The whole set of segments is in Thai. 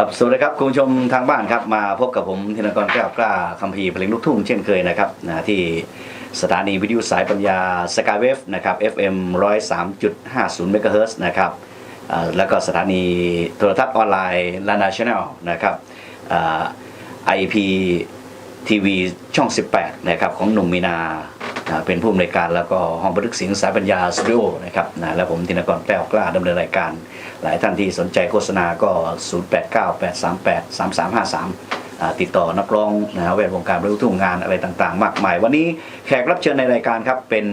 ครับสวัสดีครับคุณผู้ชมทางบ้านครับมาพบกับผมธนกรแก้วกล้าคำพีร์เพลงลูกทุ่งเช่นเคยนะครับนะที่สถานีวิทยุสายปัญญาสกายเวฟนะครับ FM 103.50เมกะเฮิรตซ์นะครับแล้วก็สถานีโทรทัศน์ออนไลน์ลานาชแนลนะครับไอ่า IP ทีวีช่อง 18 นะครับของหนุ่มมีนาอ่าเป็นผู้อำนวยการแล้วก็ห้องบันทึกเสียงสายปัญญาสตูดิโอนะครับนะและผมธินกรแก้วกล้าดำเนินรายการ หลายท่านที่สนใจโฆษณาก็ 0898383353อ่าติดต่อนักร้องนะฮะแวดวงการลูกทุ่งงานอะไรต่างๆ มากมาย วันนี้แขกรับเชิญในรายการครับ เป็น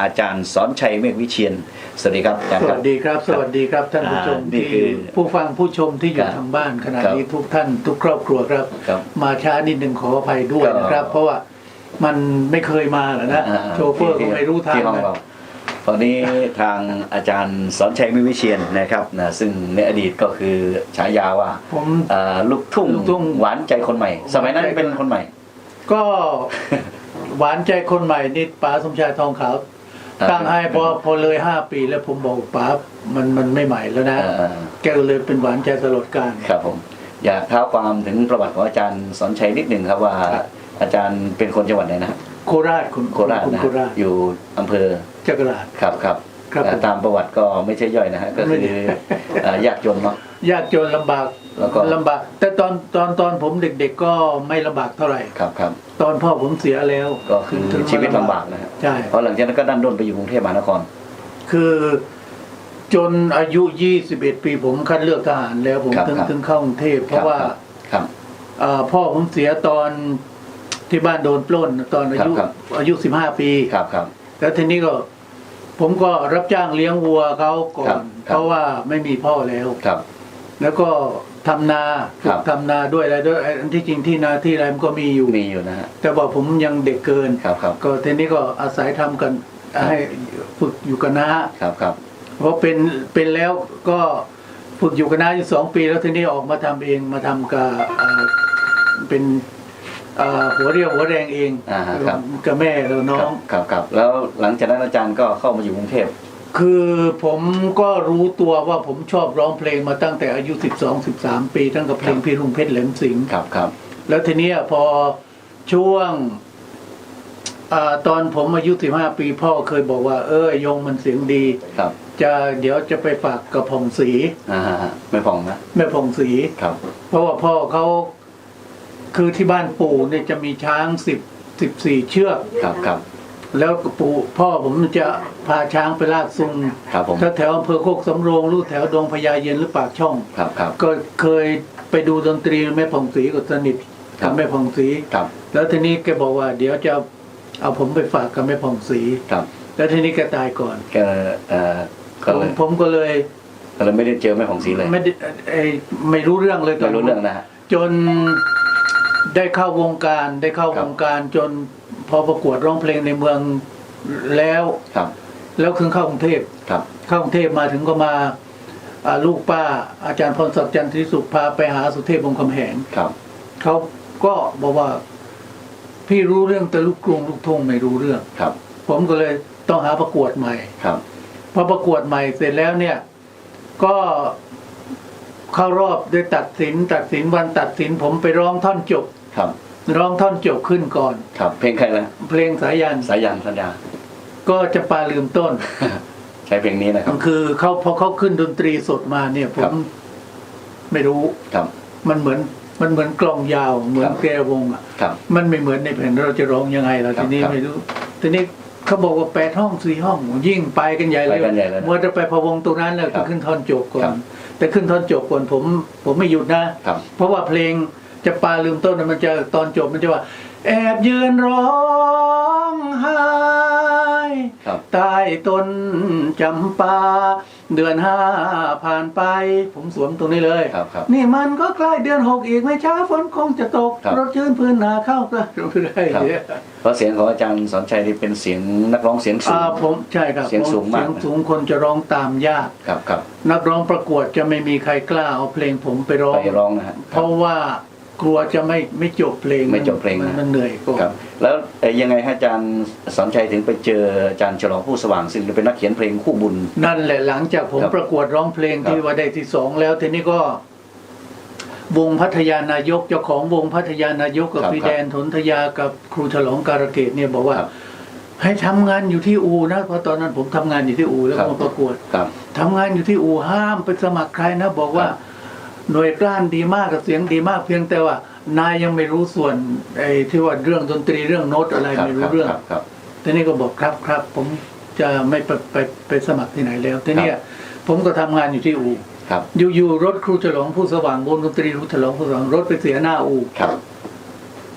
อาจารย์สอนชัยเมฆวิเชียน สวัสดีครับอาจารย์สครัวับสดีครับ สวัสดีครับท่านผู้ชมอ่านี่ที่คือผู้ฟังผู้ชมที่อยู่ครับทางบ้านขณะครับนี้ทุกท่านทุกครอบครัวครับ ครับมาช้านิดหนึ่งขออภัยด้วยครับนะครับเพราะว่ามันไม่เคยมาหรอกนะอ่าโชเฟอร์ก็ไม่รู้ทางที่ห้องนะเรา ตอนนี้ทางอาจารย์สอนชัยเมฆวิเชียนนะครับนะซึ่งในอดีตก็คือฉายาว่าผมอ่าลูกทุ่งลูกทุ่ง หวานใจคนใหม่ สมัยนั้นเป็นคนใหม่ ก็หวานใจคนใหม่นี่ป๋าสมชายทองขาว อ่า ตั้งให้พอพอเลยห้าปีแล้วผมบอกป๋ามันมันไม่ใหม่แล้วนะอ่าแกก็เลยเป็นหวานใจตลอดกาล ครับผมอยากเท้าความถึงประวัติของอาจารย์สอนชัยนิดหนึ่งครับว่า ครับ อาจารย์เป็นคนจังหวัดไหนนะโคราชคุณโคราชคุณนะโคราช อยู่อำเภอ จักรราช ครับครับครับเอ่อผม ตามประวัติก็ไม่ใช่ย่อยนะฮะก็ไม่คือได้เอ่อยากจนเนาะ ยากจนลำบากแล้วก็ ลำบาก แต่ตอนตอนตอนผมเด็กๆก็ไม่ลำบากเท่าไหร่ ครับครับตอนพ่อผมเสียแล้วก็คือถึงชีวิตลำบากนะฮะใช่ เพราะหลังจากนั้นก็ดันด้นไปอยู่กรุงเทพมหานคร คือจนอายุ 21 ปีผมคัดเลือกทหารแล้วผมครับถึงครับ ถึงเข้ากรุงเทพเพราะว่าครับ เอ่อพ่อผมเสียตอนที่บ้านโดนปล้นตอนอายุครับ อายุ 15 ปี ครับครับ แล้วทีนี้ก็ ผมก็รับจ้างเลี้ยงวัวเขาก่อครัน บครับ เพราะว่าไม่มีพ่อแล้ว ครับ แล้วก็ทำนาครับ ทำนาด้วยอะไรด้วยอันที่จริงที่นาที่อะไรมันก็มีอยู่ มีอยู่นะฮะ แต่ว่าผมยังเด็กเกิน ครับครับ ก็ทีนี้ก็อาศัยทำกันครับ ให้ฝึกอยู่กันนะครับครับ เพราะเป็นเป็นแล้วก็ฝึกอยู่กันนะอยู่สองปี แล้วทีนี้ออกมาทำเองมาทำกับเอ่อเป็น เอ่อหัวเรียวหัวแรงเองอ่าฮะครับ กับแม่แล้วน้อง ครับครับแล้วหลังจากนั้นอาจารย์ก็เข้ามาอยู่กรุงเทพ คือผมก็รู้ตัวว่าผมชอบร้องเพลงมาตั้งแต่อายุ 12 13 ปีตั้งแต่เพลงพี่รุ่งเพชรแหลมสิงห์ครับครับ แล้วทีเนี้ยพอช่วงอาตอนผมอายุ 15 ปีพ่อเคยบอกว่า เออยงมันเสียงดี ครับจะเดี๋ยวจะไปฝากกับผ่องศรีอ่าฮะฮะไม่ผ่องนะแม่ผ่องศรี ครับ เพราะว่าพ่อเขา คือที่บ้านปู่เนี่ยจะมีช้างสิบสิบสี่เชือก ครับครับ แล้วปู่พ่อผมจะพาช้างไปลากซุงครับผม ถ้าแถวอำเภอโคกสำโรงหรือแถวดงพญาเย็นหรือปากช่อง ครับครับ ก็เคยไปดูดนตรีแม่ผ่องศรีกับสนิทครักับบ แม่ผ่องศรีครับแล้วทีนี้แกบอกว่า เดี๋ยวจะเอาผมไปฝากกับแม่ผ่องศรีครับแล้วทีนี้แกตายก่อนก็เอ่อผก็มเลยผมก็เลยก็เลยไม่ได้เจอแม่ของศรีเลยไม่ได้เอ่อไม่รู้เรื่องเลยตไม่นรู้เรื่องนะฮะจน ได้เข้าวงการได้เข้าครัวบงการจนพอประกวดร้องเพลงในเมืองแล้วครับ แล้วถึงเข้ากรุงเทพครับเข้ากรุงเทพมาถึงก็มาอ่าลูกป้าอาจารย์พรศักดิ์จันทริสุขพาไปหาสุเทพวงศ์คำแหงครับเขาก็บอกว่า พี่รู้เรื่องแต่ลูกกรุงลูกทุ่งไม่รู้เรื่องครับ ผมก็เลยต้องหาประกวดใหม่ครับพอประกวดใหม่เสร็จแล้วเนี่ย ก็ เข้ารอบได้ตัดสิน ตัดสินวันตัดสินผมไปร้องท่อนจบ ครับ ร้องท่อนจบขึ้นก่อน ครับ เพลงใครนะเพลงสายันสายันสัญญาก็จะปาลืมต้น ใช้เพลงนี้นะครับ คือเขาพอเขาขึ้นดนตรีสดมาเนี่ย ผครัมบ ไม่รู้ ครับ มันเหมือนมันเหมือนกลองยาวเหมือนครับ แกวงอะครับ มันไม่เหมือนในแผ่นเราจะร้องยังไงล่ะครับทีนี้ครับไม่รู้ทีนี้เขาบอกว่าแปดห้องสี่ห้องยิ่งไปกันใหญ่เลยไปกันใหญ่เลยนะมัวจะไปพะวงตรงนั้นเลยครัก็บขึ้นท่อนจบก่อครันบ แต่ขึ้นท่อนจบก่อนผมผมไม่หยุดนะ ครับ เพราะว่าเพลงจะปาลืมต้นน่ะมันจะตอนจบมันจะว่า แอบยืนร้องไห้ครับ ใต้ต้นจำปา เดือนห้าผ่านไป ผมสวมตรงนี้เลยครับครับนี่มันก็ใกล้เดือนหกอีกไม่ช้าฝนคงจะตกครับรถชื้นพื้นนาเข้าก็ไม่ได้ครับเนี่ยเพราะเสียงของอาจารย์สอนชัยนี่เป็นเสียงนักร้องเสียงสูงอ่าผมใช่ครับเสียงสูงมากเสียงสูงคนจะร้องตามยากครับครับนักร้องประกวดจะไม่มีใครกล้าเอาเพลงผมไปร้องไปร้องนะฮะเพราะว่า กลัวจะไม่ไม่จบเพลงไม่จบเพลงมันนะมันเหนื่อยก็ครับแล้วเอ่อยังไงฮะอาจารย์สอนชัยถึงไปเจออาจารย์ฉลองผู้สว่างซึ่งเป็นนักเขียนเพลงคู่บุญ นั่นแหละหลังจากผมครับประกวดร้องเพลงครับที่ว่าได้ที่สองแล้วทีนี้ก็วงพัทยานายกเจ้าของวงพัทยานายกกับครับพี่แดนทนทยากับครูฉลองการะเกดเนี่ยบอกว่าครับให้ทำงานอยู่ที่อูนะเพราะตอนนั้นผมทำงานอยู่ที่อูแล้วครับมาประกวดครับทำงานอยู่ที่อูห้ามไปสมัครใครนะ บอกว่าครับ หน่วยกล้านดีมากกับเสียงดีมาก เพียงแต่ว่านายยังไม่รู้ส่วนไอ้ที่ว่าเรื่องดนตรีเรื่องโน้ตอะไรครับไม่รู้เรื่องครับครับทีนี้ก็บอกครับครับ ผมจะไม่ไปไปไปสมัครที่ไหนแล้วทีเนี้ยผมก็ทำงานอยู่ที่อูครับอยู่ๆรถครูฉลองผู้สว่างวงดนตรีครูฉลองผู้สว่างรถไปเสียหน้าอูครับ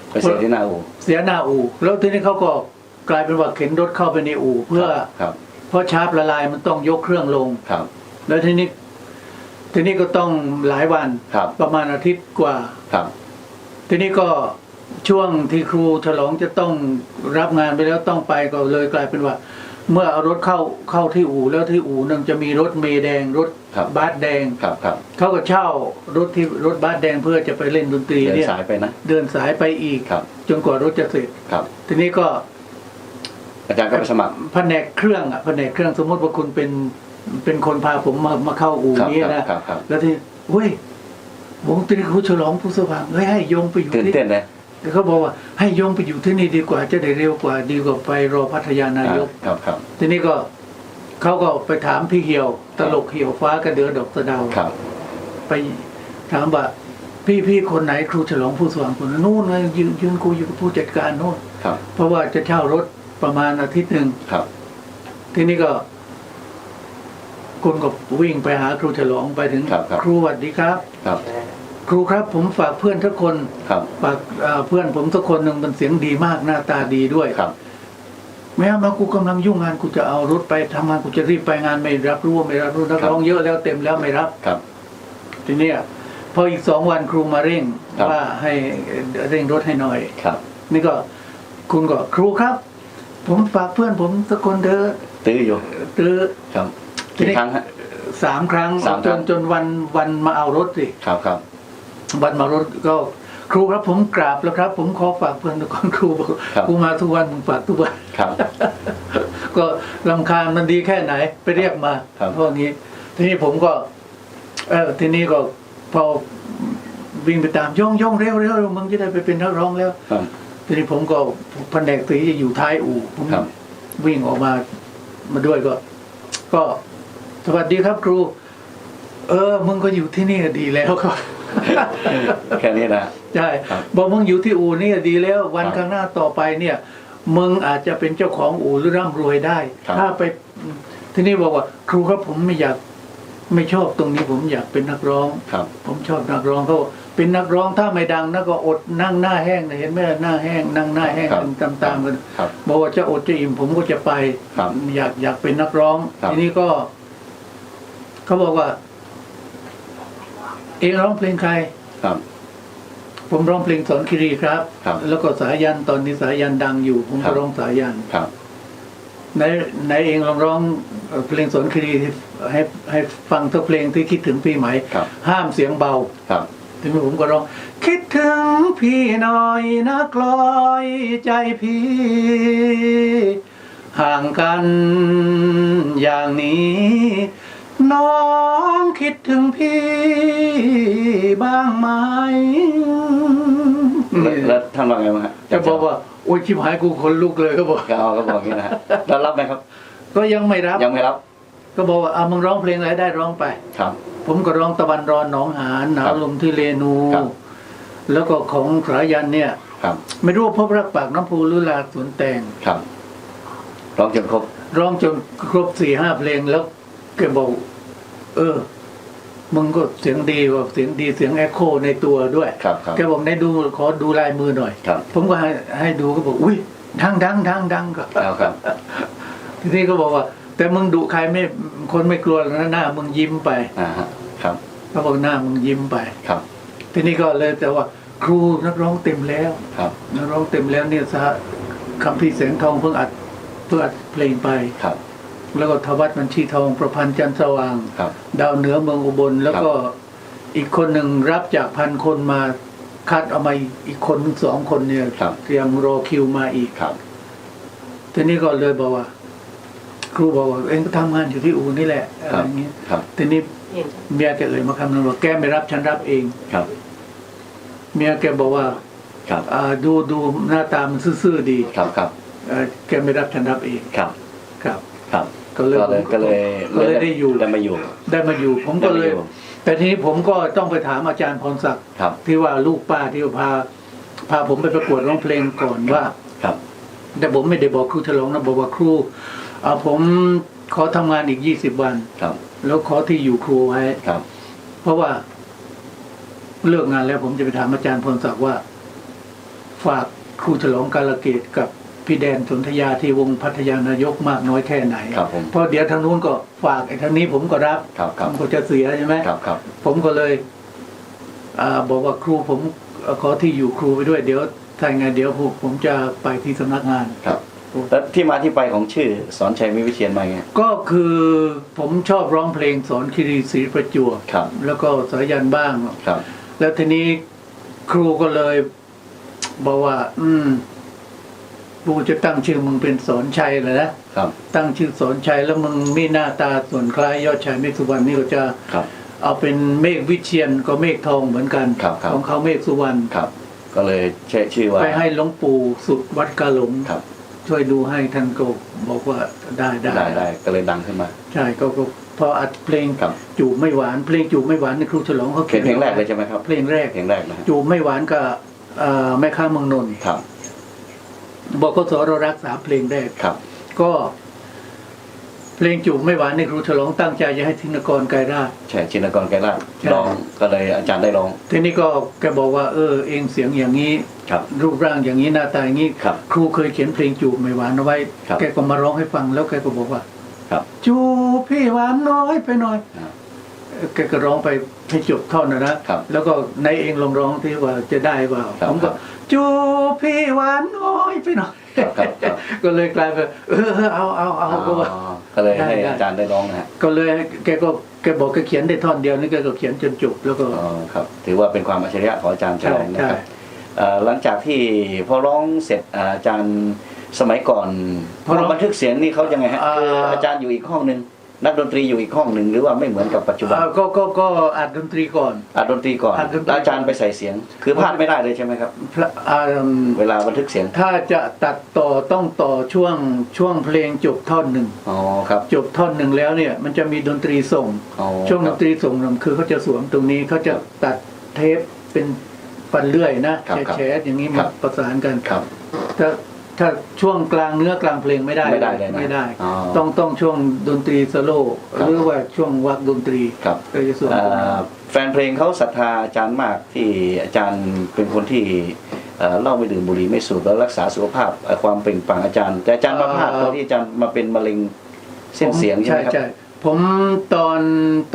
ไปเสียที่หน้าอูเสียหน้าอูแล้วทีนี้เขาก็กลายเป็นว่าเข็นรถเข้าไปในอูเพื่อครับเพราะชาร์ปละลายมันต้องยกเครื่องลงครับ แล้วทีนี้ ทีนี้ก็ต้องหลายวันครับประมาณอาทิตย์กว่า ครับ ทีนี้ก็ช่วงที่ครูฉลองจะต้องรับงานไปแล้วต้องไปก็เลยกลายเป็นว่า เมื่อเอารถเข้าเข้าที่อู่แล้วที่อู่นึงจะมีรถเมล์แดงรถครับ บัสแดงครับครับเขาก็เช่ารถที่รถบัสแดงเพื่อจะไปเล่นดนตรีเดินเนี่ยสายไปนะ เดินสายไปอีก ครับ จนกว่ารถจะเสร็จ ครับ ทีนี้ก็อาจารย์ก็ไปสมัคร แผนกเครื่องอะแผนกเครื่องสมมติว่าคุณเป็น เป็นคนพาผมมามาเข้าอู่ครับนี้ครับนะครับครับแล้วที่เฮ้ยวงตรีครูฉลองผู้สว่างเฮ้ยให้โยงไปอยู่ตื่นที่เต้นเลยเขาบอกว่าให้โยงไปอยู่ที่นี่ดีกว่า จะได้เร็วกว่าดีกว่าไปรอพัทยานายกครับครับ ทีนี้ก็เขาก็ไปถามพี่เหี่ยว ตลกเหี่ยวฟ้ากระเดือดอกสะเดาครับ ไปถามว่าพี่พี่คนไหนครูฉลองผู้สว่างคนนั้นนู่นไงยืนยืนคุยอยู่กับผู้จัดการโน่นครับเพราะว่าจะเช่ารถประมาณอาทิตย์หนึ่งครับทีนี้ก็ คุณก็วิ่งไปหาครูฉลองไปถึงครับครับ ครูสวัสดีครับ ครับ ครูครับผมฝากเพื่อนทุกคนครับ ฝากเอ่อเพื่อนผมทุกคนหนึ่งมันเสียงดีมากหน้าตาดีด้วยครับ แม้มากูกำลังยุ่งงานกูจะเอารถไปทำงานกูจะรีบไปงานไม่รับรู้ไม่รับรู้นักร้องเยอะแล้วเต็มแล้วไม่รับ ครับ ทีเนี้ยพออีกสองวันครูมาเร่งครับ ว่าให้เร่งรถให้หน่อย ครับ นี่ก็คุณก็ครูครับ ผมฝากเพื่อนผมสักคนเถอะตื้ออยู่ตื้อครับทีนี้ กี่ครั้งฮะสามครั้งสามคจรั้นง จนวันวันมาเอารถสิครับครับ วันมารถก็ครูครับผมกราบแล้วครับ ผมขอฝากเพื่อนทุกคนครูบอกครับ ครูมาทุกวันผมฝากทุกวัน ครับ ก็ลำคาญมันดีแค่ไหน ไปเรียกมาครับเพราะงี้ ทีนี้ผมก็ เออทีนี้ก็พอวิ่งไปตามย่องย่องเร็วเร็วเร็วมึงจะได้ไปเป็นนักร้องแล้ว ครับ ทีนี้ผมก็แผนกสีจะอยู่ท้ายอู่ผมครับ วิ่งออกมามาด้วยก็ ก็ สวัสดีครับครู เออ มึงก็อยู่ที่นี่ก็ดีแล้วครับ แค่นี้นะ ใช่ครับ บอกมึงอยู่ที่อู่นี่ก็ดีแล้ว วันครับข้างหน้าต่อไปเนี่ย มึงอาจจะเป็นเจ้าของอู่หรือร่ำรวยได้ ครับ ถ้าไปทีนี้บอกว่า ครูครับผมไม่อยากไม่ชอบตรงนี้ผมอยากเป็นนักร้อง ครับ ผมชอบนักร้องเขาบอกเป็นนักร้องถ้าไม่ดังนะก็อดนั่งหน้าแห้งนะเห็นไหมหน้าแห้งนั่งหน้าแห้งครับตามตามๆกันครับบอกว่าจะอดจะอิ่มผมก็จะไป ครับอยากอยากเป็นนักร้อง ครับ ทีนี้ก็ เขาบอกว่า เองร้องเพลงใคร ครับ ผมร้องเพลงสอนคิรีครับ ครับ แล้วก็สายันตอนนี้สายันดังอยู่ ผมครัก็บ ร้องสายันครับ ไหนไหนเองลองร้องเอ่อเพลงสอนคิรีให้ให้ให้ฟังทุกเพลงที่คิดถึงพี่ไหมครับ ห้ามเสียงเบา ครับทีนี้ผมก็ร้อง คิดถึงพี่หน่อยนะกลอยใจพี่ ห่างกันอย่างนี้ น้องคิดถึงพี่บ้างไหมแล้วแล้วท่านว่าไงบ้างฮะจะบอกว่าโอ้ยชิบหายกูคนลุกเลยก็บอก ก็เอาก็บอกอย่างนี้นะฮะแล้วรับไหมครับ ก็ยังไม่รับ ยังไม่รับก็บอกว่าเอามึงร้องเพลงอะไรได้ร้องไป ครับ ผมก็ร้องตะวันรอนหนองหานหนาครัวบลมที่เลนู ครับ แล้วก็ของสายันเนี่ย ครับไม่รู้ว่าพบรักปากน้ำพูหรือลาสวนแตง ครับร้องจนครบ ร้องจนครบสี่ห้าเพลงแล้วแกบอก เออมึงก็เสียงดีว่าเสียงดีเสียงแอคโคในตัวด้วยครับครับแกบอกในดูขอดูลายมือหน่อย ครับ ผมก็ให้ให้ดูก็บอกอุ้ยดังดังดังดังก็แล้วครับ ทีนี้ก็บอกว่า แต่มึงดุใครไม่คนไม่กลัวหรอกนะหน้ามึงยิ้มไปอ่าฮะครับเขาบอกหน้ามึงยิ้มไปครับ ทีนี้ก็เลยแต่ว่าครูนักร้องเต็มแล้วครับนักร้องเต็มแล้วเนี่ยสหคำพี่แสงทองเพิ่งอัดเพิ่งอัดเพลงไปครับ แล้วก็ทวัตมันชีทองประพันธ์จันทร์สว่าง ครับ ดาวเหนือเมืองอุบล แล้วก็อีกคนหนึ่งรับจากพันคนมาคัดเอามาอีกคนถึงสองคนเนี่ยครับ เตรียมรอคิวมาอีก ครับ ทีนี้ก็เลยบอกว่า ครูบอกว่าเองก็ทำงานอยู่ที่อูนี่แหละอะไรอย่างเงี้ยครับ ทีนี้เมียจะเอ่ยมาคำนึงว่าแกไม่รับฉันรับเอง ครับ เมียแกบอกว่าครับ อ่าดูดูหน้าตามันซื่อๆดีครับ ครับ เอ่อแกไม่รับฉันรับเองครับ ครับ ครับ ก็เลยก็เลยก็เลยก็เลยได้อยู่ได้มาอยู่ ได้มาอยู่ ผมก็เลย ได้มาอยู่ แต่ทีนี้ผมก็ต้องไปถามอาจารย์พรศักดิ์ครับ ที่ว่าลูกป้าที่พา พาผมไปประกวดร้องเพลงก่อนว่า ครับ แต่ผมไม่ได้บอกครูฉลองนะบอกว่าครูเอาผมขอทำงานอีกยี่สิบวัน ครับ แล้วขอที่อยู่ครูไว้ ครับ เพราะว่าเลิกงานแล้วผมจะไปถามอาจารย์พลศักดิ์ว่า ฝากครูฉลองกาลเกตกับ พี่แดนสนธยาที่วงพัทยานายกมากน้อยแค่ไหน ครับผมเพราะเดี๋ยวทางนู้นก็ฝากไอ้ทางนี้ผมก็รับครับคผรับมก็จะเสียใช่ไหมครับครับ ผมก็เลยอ่าบอกว่าครูผมเอ่อขอที่อยู่ครูไปด้วยเดี๋ยวถ้าไงเดี๋ยวผมผมจะไปที่สำนักงาน ครับ แล้วที่มาที่ไปของชื่อสอนชัยมิวิเชียนมาไง ก็คือผมชอบร้องเพลงสอนคีรีศรีประจวบครับ แล้วก็สายันบ้าง ครับ แล้วทีนี้ครูก็เลยบอกว่า อืม กูจะตั้งชื่อมึงเป็นสอนชัยเลยนะครับ ตั้งชื่อสอนชัยแล้วมึงมีหน้าตาส่วนคล้ายยอดชายเมฆสุวรรณนี่ก็จะครับ เอาเป็นเมฆวิเชียนก็เมฆทองเหมือนกันครับครับ ของเขาเมฆสุวรรณครับ ก็เลยใช้ชื่อว่าไปให้หลวงปู่สุดวัดกาหลงครับช่วยดูให้ท่านก็บอกว่าได้ได้ได้ได้ก็เลยดังขึ้นมา ใช่ก็ก็พออัดเพลงครับ จูบไม่หวานเพลงจูบไม่หวานในครูฉลองเขาเป็เขียนนเพลงแรกเลยใช่ไหมครับเพลงแรก เพลงแรกนะฮะจูบไม่หวานกับเอ่อแม่ค้าเมืองนนท์ครับ บอกก็สเรารักษาเพลงแรกครับ ก็ เพลงจูบไม่หวานในครูฉลองตั้งใจจะให้ธินกรไกรราชใช่ชินกรไกรลาชใช่ร้องก็เลยอาจารย์ได้ร้อง ทีนี้ก็แกบอกว่าเออเองเสียงอย่างนี้ ครับ รูปร่างอย่างนี้หน้าตาอย่างนี้ครับครูเคยเขียนเพลงจูบไม่หวานเอาไว้ ครับแกก็มาร้องให้ฟังแล้วแกก็บอกว่าครับ จูบพี่หวานน้อยไปหน่อยอ่าแกก็ร้องไปให้จบท่อนนะนะครับแล้วก็ในเองลองร้องที่ว่าจะได้เปล่าครับผมก็ จูบพี่หวานน้อยไปหน่อยครับครับครับ ก็เลยกลายเป็นเออเอาเอาเอาก็ว่าอ๋อก็เลยให้ได้ได้อาจารย์ได้ร้องนะฮะก็เลยแกก็แกบอกแกเขียนได้ท่อนเดียวนี่แกก็เขียนจนจบแล้วก็ อ๋อครับถือว่าเป็นความอัจฉริยะของอาจารย์ฉลองนะใช่ครับเอ่อหลังจากที่พอร้องเสร็จอ่าอาจารย์สมัยก่อนพอร้องบันทึกเสียงนี่เขายังไงฮะอ่า คืออาจารย์อยู่อีกห้องหนึ่ง นักดนตรีอยู่อีกห้องหนึ่งหรือว่าไม่เหมือนกับปัจจุบันเอ่อก็ก็ก็อัดดนตรีก่อนอัดดนตรีก่อนอัดดนตรีแล้วอาจารย์ไปใส่เสียง คือพลาดไม่ได้เลยใช่ไหมครับพระอ่าเวลาบันทึกเสียง ถ้าจะตัดต่อต้องต่อช่วงช่วงเพลงจบท่อนหนึ่งอ๋อครับจบท่อนหนึ่งแล้วเนี่ยมันจะมีดนตรีส่งอ๋อช่วงคดรับนตรีส่งนำคือเขาจะสวมตรงนี้เขาจะตัดเทปเป็นฟันเลื่อยนะครับครับแฉะๆอย่างนี้ครัมาบประสานกันครับถ้า ถ้าช่วงกลางเนื้อกลางเพลงไม่ได้ไม่ได้เลยนะไม่ได้ อ๋อต้องต้องช่วงดนตรีสโลว์ครับ หรือว่าช่วงวักดนตรีครับก็จะสวมเอ่ตรงนี้อแฟนเพลงเขาศรัทธาอาจารย์มากที่อาจารย์เป็นคนที่เอ่อเหล่าไม่ดื่มบุหรี่ไม่สูบแล้วรักษาสุขภาพเอ่อความเปล่งปลั่งอาจารย์ แต่อาจารย์มาพลาดตอนที่อาจารย์มาเป็นมะเร็งเส้นเสียงใช่ไหมครับ ใช่ ผมตอน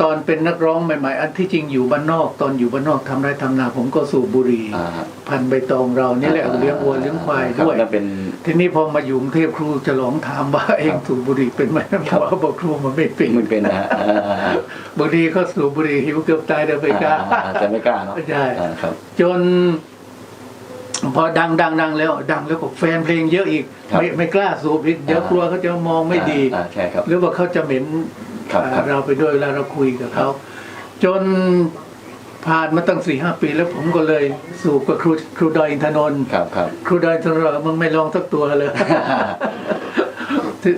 ตอนเป็นนักร้องใหม่ๆ อันที่จริงอยู่บ้านนอก ตอนอยู่บ้านนอกทำไร่ทำนา ผมก็สูบบุหรี่อ่าพันใบตองเรานี่แหละเลี้ยงวัวเลี้ยงควายครับด้วยนั่นเป็น ทีนี้พอมาอยู่กรุงเทพครูฉลองถามว่าเองสูบบุหรี่เป็นไหมครับเขาบอกครูมันไม่เป็นมันเป็นนะฮะอ่าอ่าบางทีเขาสูบบุหรี่หิวเกือบตายเดินไปกล้า อ่าแต่ไม่กล้าเนาะใช่ อ่าครับ จน พอดังดังดังแล้ว ดังแล้วก็แฟนเพลงเยอะอีก ครับ ไม่ไม่กล้าสูบอีกเดี๋ยวอ่ากลัวเขาจะมองไม่ดีอ่าใช่ครับ หรือว่าเขาจะเหม็น ครับอ่าครับ เราไปด้วยเวลาเราคุยกับเขาจนผ่านมาตั้งสี่ห้าปีแล้วผมก็เลยสูบกับครูครูดอยอินทนนท์ครับครับ ครูดอยอินทนนท์บอกมึงไม่ลองสักตัวเลย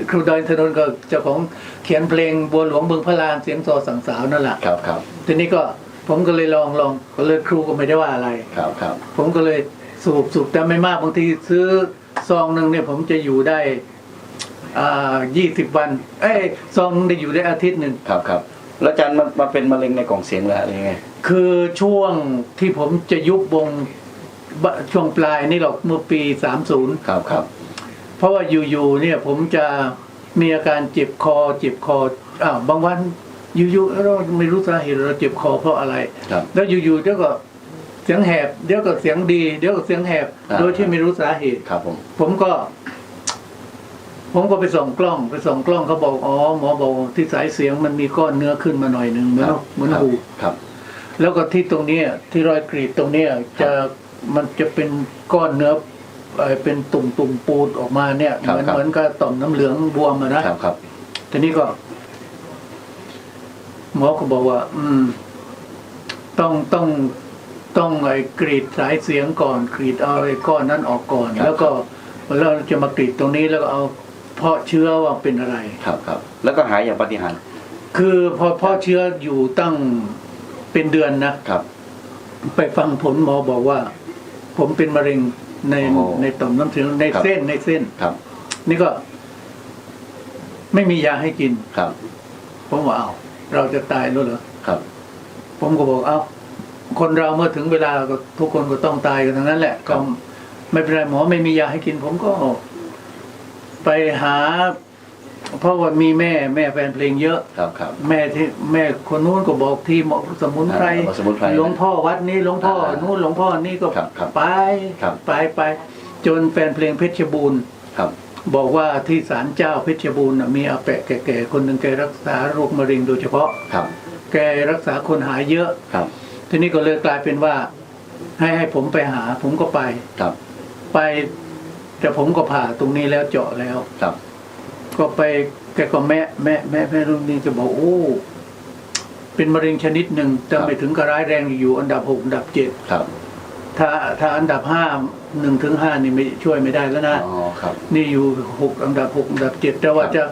ครูดอยอินทนนท์ก็เจ้าของเขียนเพลงบัวหลวงเมืองพระลานเสียงซอสังสาวนั่นแหละครับครับทีนี้ก็ผมก็เลยลองลองก็เลยครูก็ไม่ได้ว่าอะไร ครับครับผมก็เลยสูบสูบแต่ไม่มากบางทีซื้อซองหนึ่งเนี่ยผมจะอยู่ได้อ่า ยี่สิบวัน เอ้ยซองหนึ่งได้อยู่ได้อาทิตย์หนึ่งครับครับแล้วอาจารย์มามาเป็นมะเร็งในกล่องเสียงแล้วอะไรยังไงคือช่วงที่ผมจะยุบวงบะช่วงปลายนี่หรอกเมื่อปีสามศูนย์ครับครับ เพราะว่าอยู่ๆเนี่ยผมจะมีอาการเจ็บคอ เจ็บคออ้าวบางวันอยู่ๆเราไม่รู้สาเหตุเราเจ็บคอเพราะอะไรครับแล้วอยู่ๆเดี๋ยวก็เสียงแหบเดี๋ยวก็เสียงดี เดี๋ยวก็เสียงแหบอ่าโดยที่ไม่รู้สาเหตุครับผมผมก็ ผมก็ไปส่องกล้อง ไปส่องกล้องเขาบอกอ๋อหมอบอกที่สายเสียงมันมีก้อนเนื้อขึ้นมาหน่อยหนึ่งเหมือนครับเหมือนครับหูครับ แล้วก็ที่ตรงเนี้ยที่รอยกรีดตรงเนี้ยจะมันจะเป็นก้อนเนื้อเอ่อเป็นตุ่มตุ่มๆปูดออกมาเนี่ยเหครับมือนครับเหมือนกับต่อมน้ำเหลืองบวมอะนะครับครับ ทีนี้ก็หมอก็บอกว่า อืม ต้องต้องต้องไอ้กรีดสายเสียงก่อน กรีดเอาไอ้ก้อนนั้นออกก่อนครับแล้วก็เราจะมากรีดตรงนี้แล้วก็เอา เพาะเชื้อว่าเป็นอะไร ครับครับ แล้วก็หายอย่างปาฏิหารย์คือพอเพาะเชื้ออยู่ตั้งเป็นเดือนนะ ครับ ไปฟังผลหมอบอกว่า ผมเป็นมะเร็งในโอ้ในต่อมน้ำเสียงในครับ เส้นในเส้น ครับนี่ก็ ไม่มียาให้กิน ครับผมว่าเอาวเราจะตายแล้วเหรอครับผมก็บอกเอาคนเราเมื่อถึงเวลาก็ทุกคนก็ต้องตายกันทั้งนั้นแหละก็ไม่เป็นไรหมอไม่มียาให้กิน ผมก็ ไปหา เพราะว่ามีแม่แม่แฟนเพลงเยอะ ครับครับ แม่ที่แม่คนนู้นก็บอกที่หมอสมุนไพรอ่าสมุนไพรหลวงพ่อวัดนี้หลวงพ่ออ่านู้นหลวงพ่อนี่ก็ครับครับไปครับ ไปไปจนแฟนเพลงเพชรบูรณ์ ครับ บอกว่าที่ศาลเจ้าเพชรบูรณ์น่ะมีอาแปะแก่ๆคนหนึ่งแกรักษาโรคมะเร็งโดยเฉพาะ ครับ แกรักษาคนหายเยอะ ครับ ทีนี้ก็เลยกลายเป็นว่า ให้ให้ผมไปหา ผมก็ไป ครับ ไป แต่ผมก็ผ่าตรงนี้แล้วเจาะแล้ว ครับ ก็ไปแกก็แม่แม่แม่แม่รุ่นนี้จะบอกโอ้เป็นมะเร็งชนิดหนึ่งแต่ไม่ถึงกับร้ายแรงอยู่อันดับหกอันดับเจ็ดครับ ถ้าถ้าอันดับห้าหนึ่งถึงห้านี่ไม่ช่วยไม่ได้แล้วนะอ๋อครับ นี่อยู่หกอันดับหกอันดับเจ็ดแต่ว่าครับจะ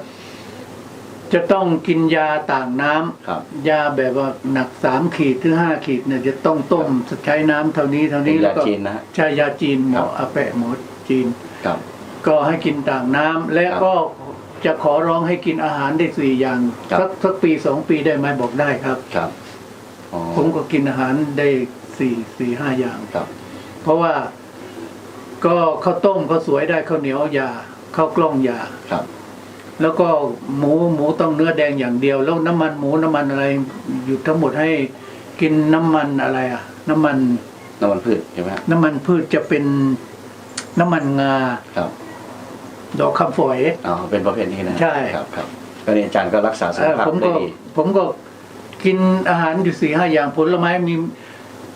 จะต้องกินยาต่างน้ำครับยาแบบว่าหนักสามขีดถึงห้าขีดเนี่ยจะต้องต้มใช้น้ำเท่านี้เท่าเป็นนี้แล้ยาวก็ จีนนะฮะใช่ยาจีนหมอครับอาแปะหมอจีน ครับ ก็ให้กินต่างน้ำและครับก็จะขอร้องให้กินอาหารได้สี่อย่างครับ สักสักปีสองปีได้ไหมบอกได้ครับ ครับอ๋อผมก็กินอาหารได้สี่สี่ห้าอย่าง ครับ เพราะว่าก็ข้าวต้มข้าวสวยได้ข้าวเหนียวอยาข้าวกล้องอยาครับ แล้วก็หมูหมูต้องเนื้อแดงอย่างเดียว แล้วน้ำมันหมูน้ำมันอะไรอยู่ทั้งหมดให้กินน้ำมันอะไรอะน้ำมันน้ำมันพืชใช่ไหมฮะน้ำมันพืชจะเป็น น้ำมันงาครับดอกคำฝอย อ๋อเป็นประเภทนี้นะใช่ ครับครับก็เนี่ยอาจารย์ก็รักษาสุขเอ่อภาพผมได้ก็ดีผมก็กินอาหารอยู่สี่ห้าอย่างผลไม้มี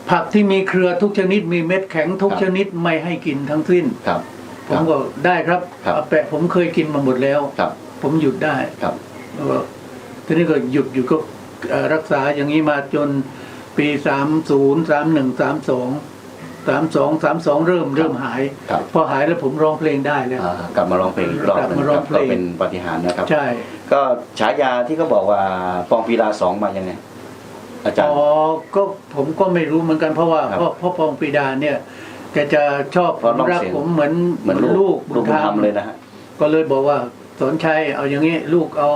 ผักที่มีเครือทุกชนิด มีเม็ดแข็งทุกชนิดไม่ให้กินทั้งสิ้น ครับ ผมก็ได้ครับครับ อาแปะผมเคยกินมาหมดแล้ว ครับผมหยุดได้ครับ แล้วก็ทีนี้ก็หยุดอยู่ก็เอ่อรักษาอย่างนี้มาจนปีสามศูนย์สามหนึ่งสามสอง สามสองสามสองเริ่มเริ่มหาย ครับ พอหายแล้วผมร้องเพลงได้แล้ว อ่ากลับมาร้องเพลงอีกรอบหนึงกลับมาคร้อรังบเพลง ก็เป็นปาฏิหารย์นะครับ ใช่ ก็ฉายาที่เขาบอกว่าปองปีลาสองมายังไงอาจารอ๋ย์อก็ผมก็ไม่รู้เหมือนกันเพราะว่าครับพ่อพ่อปองปีดาเนี่ยแกจะชอบเพราะน้องรักเสียง ผมเหมือนเหมือนลูลูกกลูกบุญธรรมเลยนะฮะก็เลยบอกว่าสอนชัยเอาอย่างนี้ลูกเอา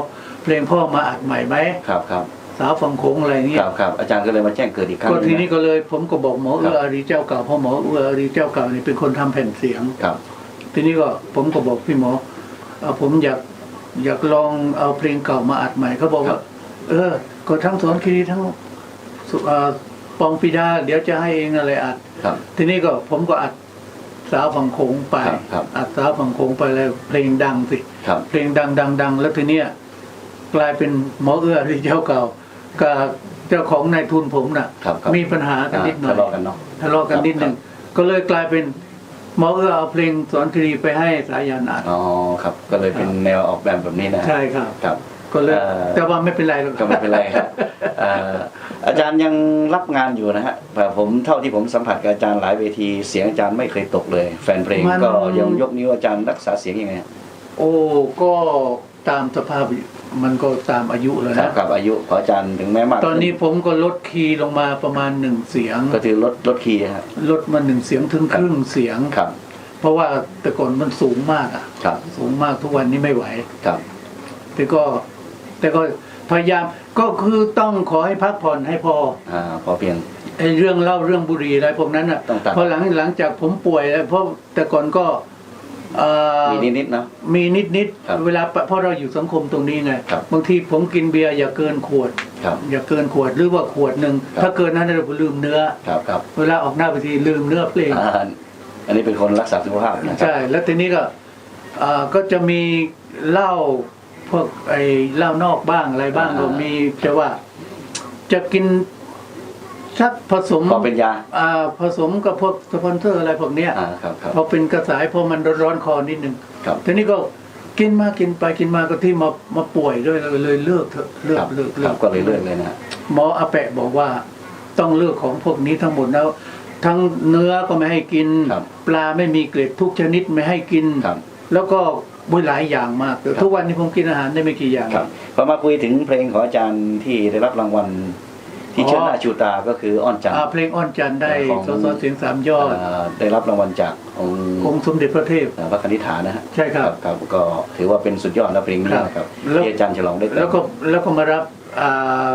เพลงพ่อมาอัดใหม่ไหมครับครับ สาวฝั่งโขงอะไรอย่างเงี้คยรับครับอาจารย์ก็เลยมาแจ้งเกิดอีกครั้งก็หทีงะนี้ก็เลยผมก็บอกหมอครัเอื้บออารีเจ้าเก่าเพราะหมอเอื้ออารีเจ้าเก่านี่เป็นคนทำแผ่นเสียง ครับทีนี้ก็ผมก็บอกพี่หมอเอาผมอยากอยากลองเอาเพลงเก่ามาอัดใหม่เขาบอกครัว่าบเออ ก็ทั้งสอนคีรีทั้งสุเอ่อปองปีดาเดี๋ยวจะให้เองอะไรอัด ครับ ทีนี้ก็ผมก็อัดสาวฝั่งโขงไป ครับครับ อัดสาวฝั่งโขงไปแล้วเพลงดังสิ ครับ เพลงดังดังดังแล้วทีเนี้ยกลายเป็นหมอเอื้ออารีเจ้าเก่า กับเจ้าของนายทุนผมน่ะ ครับครับมีปัญหากันนิดหน่อย ทะเลาะกันเนาะ ทะเลาะกันนิดหนึ่ง ก็เลยกลายเป็นหมอเอื้อเอาเพลงสอนคดีไปให้สายันอัดอ๋อครับ ก็เลยเป็นแนวออกแบบแบบนี้นะใช่ครับ ครับ ก็เลย เอ่อ แต่ว่าไม่เป็นไรหรอกก็ไม่เป็นไรครับเอ่ออาจารย์ยังรับงานอยู่นะฮะแต่ผมเท่าที่ผมสัมผัสกับอาจารย์หลายเวทีเสียงอาจารย์ไม่เคยตกเลย แฟนเพลงก็ยังยกนิ้วอาจารย์รักษาเสียงยังไงฮะโอ้ก็ ตามสภาพมันก็ตามอายุเลยครับนะ กับอายุของอาจารย์ถึงแม้มากตอนนี้ผมก็ลดคีย์ลงมาประมาณหนึ่งเสียง ก็ถือลดลดคีย์ฮะลดมาหนึ่งเสียงถึงครึ่งเสียง ครับ เพราะว่าแต่ก่อนมันสูงมากอะครับ สูงมากทุกวันนี้ไม่ไหว ครับ แต่ก็แต่ก็พยายามก็คือต้องขอให้พักผ่อนให้พออ่า พอเพียง ไอ้เรื่องเล่าเรื่องบุหรี่อะไรพวกนั้นอะต้องตัด พอหลังหลังจากผมป่วยแล้วเพราะแต่ก่อนก็ เอ่อมีนิดๆเนาะ มีนิดนิดครับเวลาเพราะเราอยู่สังคมตรงนี้ไงครับบางทีผมกินเบียร์อย่าเกินขวด ครับอย่าเกินขวดหรือว่าขวดหนึ่งครับ ถ้าเกินนั้นเราลืมเนื้อ ครับครับเวลาออกหน้าไปทีลืมเนื้อเพลง อ่าอันนี้เป็นคนรักษาสุขภาพนะครัใช่ แล้วทีนี้ก็เอ่อก็จะมีเหล้าพวกไอ้เหล้านอกบ้างอะไรบ้างก็มีแต่ว่า จะกิน สักผสมพอเป็นยาอ่าผสมกับพวกสปอนเซอร์อะไรพวกเนี้ยอ่าครับครับ พอเป็นกระสายพอมันร้อนๆคอนิดนึงครับ ทีนี้ก็กินมากินไปกินมาก็ที่มามาป่วยด้วยเลยเลยเลิกเถอะเลิคกรับเลิกคเลิรับกก็เลยเลิกเลยนะหมออาแปะบอกว่าต้องเลิกของพวกนี้ทั้งหมดแล้ว ทั้งเนื้อก็ไม่ให้กิน ครับ ปลาไม่มีเกล็ดทุกชนิดไม่ให้กิน ครับ แล้วก็บุยหลายอย่างมากแต่ครับทุกวันนี้ผมกินอาหารได้ไม่กี่อย่าง ครับพอมาคุยถึงเพลงของอาจารย์ที่ได้รับรางวัล ที่อ๋อเชิดหน้าชูตาก็คืออ้อนจันทร์อ่าเพลงอ้อนจันทร์ได้ของสสเสียงสามยอดเอ่อได้รับรางวัลจากองค์องค์สมเด็จพระเทพเอ่อพระคณิษฐานะฮะใช่ครับครับก็ถือว่าเป็นสุดยอดนะเพลงนี้ครับนะครับแล้วที่อาจารย์ฉลองได้แต่งแล้วก็แล้วก็มารับอ่า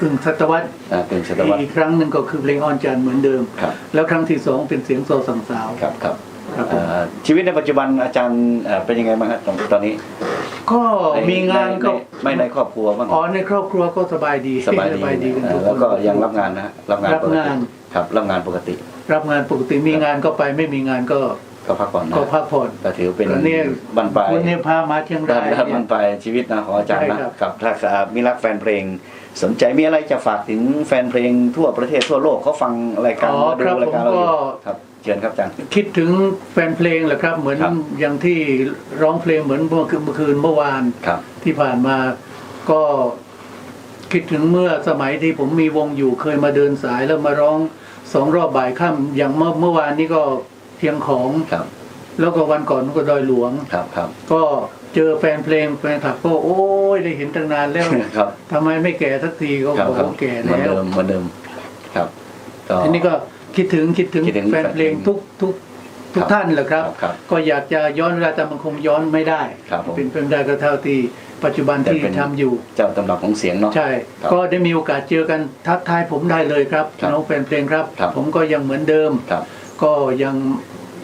กึ่งศตวรรษอ่าเป็นศตวรรษอีกครั้งหนึ่งก็คือเพลงอ้อนจันทร์เหมือนเดิมครับแล้วครั้งที่สองเป็นเสียงโซสังสาวครับครับครับผมเอ่อชีวิตในปัจจุบันอาจารย์เอ่อเป็นยังไงบ้างครับตอนตอนนี้ ก็ในมีงานก็ในไม่ในครอบครัวบ้างอ๋อในครอบครัวก็สบายดีสบายดีกันเอ่ทุอกคแล้วนก็ยังรับงานนะฮะรับงานรับปกติงานครับรับงานปกติ รับงานปกติมีงานก็ไปไม่มีงานก็ก็พักผ่อนนะก็พักผ่อนก็ถือเป็นแล้วเนี่ยบันปลายคุณเนี่ยพามาเชียงด้ารานยด้านเนี่มัยนไปชีวิตนะของอาจารย์นะใช่ครับกับถ้าอ่ามีรักแฟนเพลง สนใจมีอะไรจะฝากถึงแฟนเพลงทั่วประเทศทั่วโลกเขาฟังรายการอ๋อดูครับรายการผมเราอยู่ก็ครับ เชิญครับอาจารย์ คิดถึงแฟนเพลงแหละครับ เหมือนครับ อย่างที่ร้องเพลงเหมือนเมื่อคืนเมื่อคืนเมื่อวาน ครับ ที่ผ่านมาก็คิดถึงเมื่อสมัยที่ผมมีวงอยู่เคยมาเดินสายแล้วมาร้องสองรอบบ่ายค่ำอย่างเมื่อเมื่อวานนี้ก็เพียงของ ครับแล้วก็วันก่อนก็ดอยหลวง ครับครับก็เจอแฟนเพลงแฟนคลับก็โอ้ยได้เห็นตั้งนานแล้วครับทำไมไม่แก่สักทีก็ครับบอกครับว่าแก่เหมือนแล้วเดิมเหมือนเดิมครับก็ทีนี้ก็ คิดถึงคิดถึงคิดถึงแฟนเพลงทุกทุกทุกครับท่านแหละครับ ครับก็อยากจะย้อนเวลาแต่มันคงย้อนไม่ได้ ครับผม เป็นเป็นได้ก็เท่าที่ปัจจุบันแต่ที่เป็นทำอยู่ เจ้าตำรับของเสียงเนาะ ใช่ ครับก็ได้มีโอกาสเจอกันทักทายผมได้เลยครับครับน้องแฟนเพลงครับ ครับ ผมก็ยังเหมือนเดิม ครับ ก็ยัง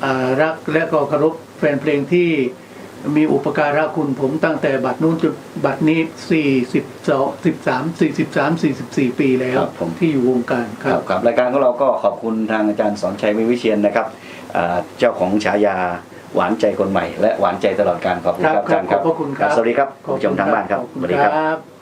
อ่ารักและก็เคารพแฟนเพลงที่ มีอุปการะคุณผมตั้งแต่บัดนู้นจนบัดนี้42 13 43 44ปีแล้วครับผม ที่อยู่วงการคครัรับบ ครับรายการของเราก็ขอบคุณทางอาจารย์สอนชัยวิวิเชียนนะครับอ่าเจ้าของฉายาหวานใจคนใหม่ และหวานใจตลอดการขอบคุณครับอาจารย์ครับขอบพระคุณครับ สวัสดีครับคุณผู้ชมทางบ้านครับขอสณวัสดีครับ ครับ